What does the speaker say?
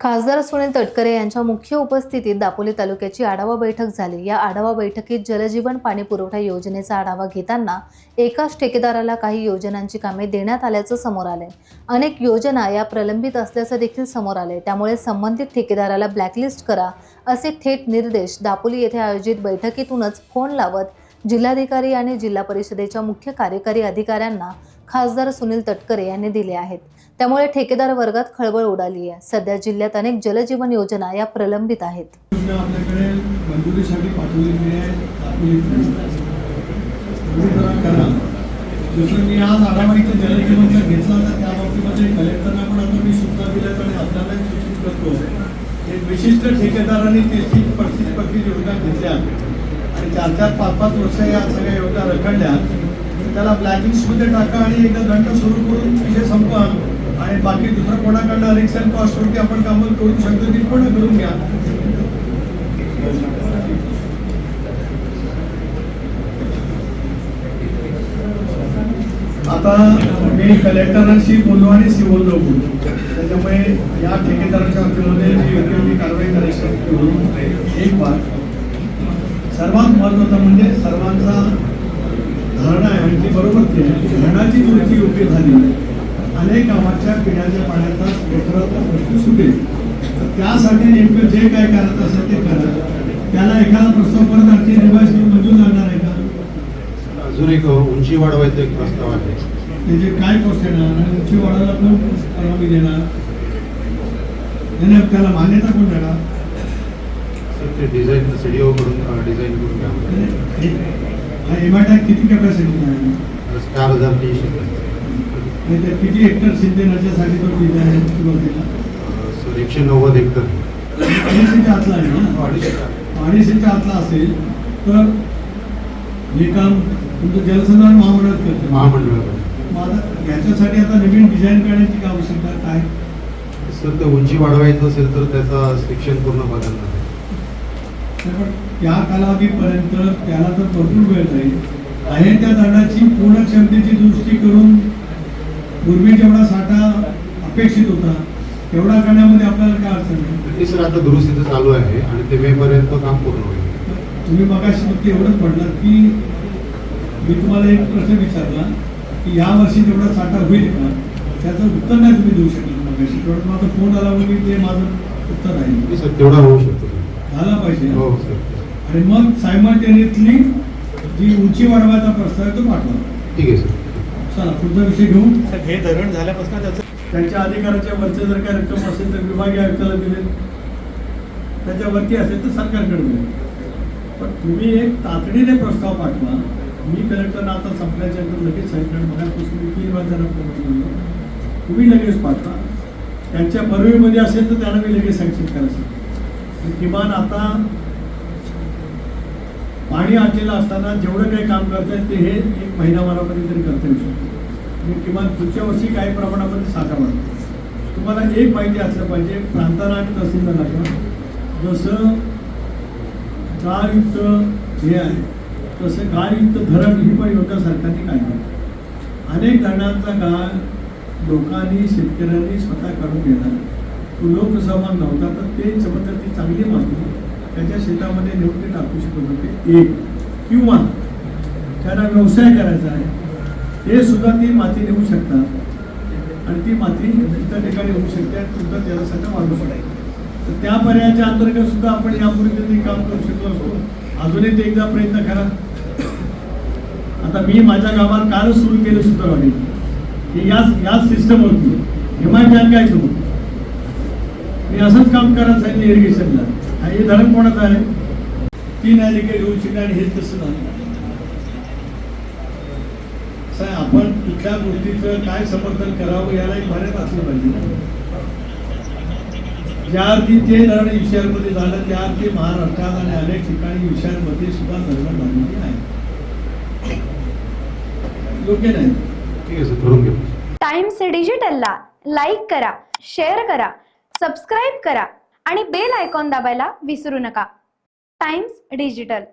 खासदार सुनील तटकरे यांच्या मुख्य उपस्थितीत दापोली तालुक्याची आढावा बैठक झाली. या आढावा बैठकीत जलजीवन पाणी पुरवठा योजनेचा आढावा घेताना एकाच ठेकेदाराला काही योजनांची कामे देण्यात आल्याचं समोर आले अनेक योजना या प्रलंबित असल्याचं देखील समोर आले त्यामुळे संबंधित ठेकेदाराला ब्लॅकलिस्ट करा असे थेट निर्देश दापोली येथे आयोजित बैठकीतूनच फोन लावत जिल्हाधिकारी आणि जिल्हा परिषदेच्या मुख्य कार्यकारी अधिकाऱ्यांना खासदार सुनील तटकरे यांनी दिले आहेत. त्यामुळे ठेकेदार वर्गात खळबळ उडाली आहे. सध्या जिल्ह्यात अनेक जलजीवन योजना या प्रलंबित आहेत. जसं मी आज आढावा इथं जलजीवनचा घेतला तर त्या बाबतीमध्ये कलेक्टरना पण आता मी सूचना दिल्या आणि आपल्यालाही सूचित करतो. एक विशिष्ट ठेकेदारांनी तीस तीस पस्तीस पस्तीस योजना घेतल्या. चार चार पाच पाच वर्ष या सगळ्या योजना रखडल्या त्याला त्याला ब्लॅकलिस्टमध्ये टाका आणि एकदा दंड सुरू करून विषय संपवा. आणि बाकी दुसरं कोणाकडनं रिक्सन कॉस्टवरती आपण कामं करू शकतो ती पण करून घ्या. आता मी कलेक्टरांशी बोललो आणि सी बोललो. त्याच्यामुळे या ठेकेदारांच्या बाबतीमध्ये जी योग्य ती कारवाई करायची होती. एक बार सर्वात महत्त्वाचा म्हणजे सर्वांचा धारणा आहे आणि ती बरोबर ती आहे. धरणाची दुरुस्ती योग्य झाली अनेक गावाच्या पिण्याच्या पाण्याचा क्षेत्राचा प्रश्न सुटेल. तर त्यासाठी नेमकं जे काय करायचं असेल ते करा. त्याला एखादा प्रस्ताव परत आणखी रिवाईज करून मंजूर लागणार आहे का? अजून एक उंची वाढवायचा एक प्रस्ताव आहे. त्याचे काय कॉस्ट येणार आणि उंची वाढायला कोण परवानगी देणार? त्याला मान्यता कोण देणार? ते डिझाईन सीडीओ कडून डिझाईन करून घ्यावं हा एमआयटा किती कॅपॅसिटी आहे? तर चार हजार तीनशे किती हेक्टर सिंचनाच्यासाठी तो सर एकशे नव्वद हेक्टर अडीचशेच्या आतला आहे ना? अडीचशे अडीचशेच्या आतला असेल तर हे काम तुमचं जलसंधारण महामंडळात करते. महामंडळ मग आता याच्यासाठी आता नवीन डिझाईन करण्याची काय आवश्यकता आहे? काय सर ते उंची वाढवायचं असेल तर त्याचा सेक्शन पूर्ण बदलणार. तर पण त्या कालावधीपर्यंत त्याला तर भरपूर वेळ जाईल. आहे त्या धरणाची पूर्ण क्षमतेची दुरुस्ती करून पूर्वी जेवढा साठा अपेक्षित होता तेवढा करण्यामध्ये आपल्याला काय अडचण नाही. सर आता दुरुस्तीचं चालू आहे आणि ते मे पर्यंत काम पूर्ण होईल. तुम्ही मगाशी फक्त एवढंच म्हटलं की मी तुम्हाला एक प्रश्न विचारला की या वर्षी तेवढा साठा होईल का त्याचं उत्तर नाही तुम्ही देऊ शकले मगाशी. तेवढं माझा फोन आला म्हणून ते माझं उत्तर आहे. सर तेवढा होऊ शकतो. झाला पाहिजे. हो सर आणि मग सायमल्टेनियसली जी उंची वाढवायचा प्रस्ताव आहे तो पाठवा. ठीक आहे सर. चला पुढचा विषय घेऊ साहेब, हे धरण झाल्यापासून त्याचं त्यांच्या अधिकाराच्या वरचे जर काय रक्कम असेल तर विभागीय आयुक्ताला दिले. त्याच्या वरती असेल तर सरकारकडे दिले. पण तुम्ही एक तातडीने प्रस्ताव पाठवा. मी कलेक्टरना आता संपल्याच्या नंतर लगेच सांगितलं मगापासून मी तीन वाजता बोललो तुम्ही लगेच पाठवा. त्यांच्या परवेमध्ये असेल तर त्यांना मी लगेच सँक्शन करायचं. की किमान आता पाणी आटलेलं असताना जेवढं काही काम करतात ते हे एक महिनाभरामध्ये तरी करता येऊ शकतं. म्हणजे किमान पुढच्या वर्षी काही प्रमाणामध्ये साठा वाढतो तुम्हाला एक माहिती असलं पाहिजे प्रांताला आणि तहसीलदाराला जसं गाळयुक्त हे आहे तसं गाळयुक्त धरण ही पण योजना सरकारने काढली अनेक धरणांचा गाळ लोकांनी शेतकऱ्यांनी स्वतः काढून घेणार लोक लोकसहभाग नव्हता तर ते समजा ती चांगली माती त्याच्या शेतामध्ये नेऊन टाकू शकत होते. एक किंवा त्यांना व्यवसाय करायचा आहे. ते सुद्धा ती माती नेऊ शकतात. आणि ती माती इतर ठिकाणी होऊ शकते आणि त्याला जलसाठा वाढू शकते. तर त्या पर्यायाच्या अंतर्गत सुद्धा आपण यापूर्वी ते काम करू शकलो असतो. अजूनही ते एकदा प्रयत्न करा. आता मी माझ्या गावात कालच सुरू केलं सुद्धा वाटेल याच याच सिस्टमवरती हिमाय बँक काय तुम्ही मी असंच काम करत सांगितलं इरिगेशनला आणि हे धरण कोणाचं आहे? तीन अलिकेट होऊ शकते आणि हेच तसं झालं. आहे, आपण कुठल्या गोष्टीचं काय समर्थन करावं याला एक मर्यादा असलं पाहिजे ना. ज्या अर्थी ते धरण विषयांमध्ये झालं त्या अर्थी महाराष्ट्रात आणि अनेक ठिकाणी विषयांमध्ये सुद्धा धरण झालेली आहे योग्य नाही. ठीक आहे सर करून घेऊ. टाइम्स डिजिटलला लाईक करा शेअर करा. सबस्क्राईब करा आणि बेल आयकॉन दाबायला विसरू नका. Times Digital.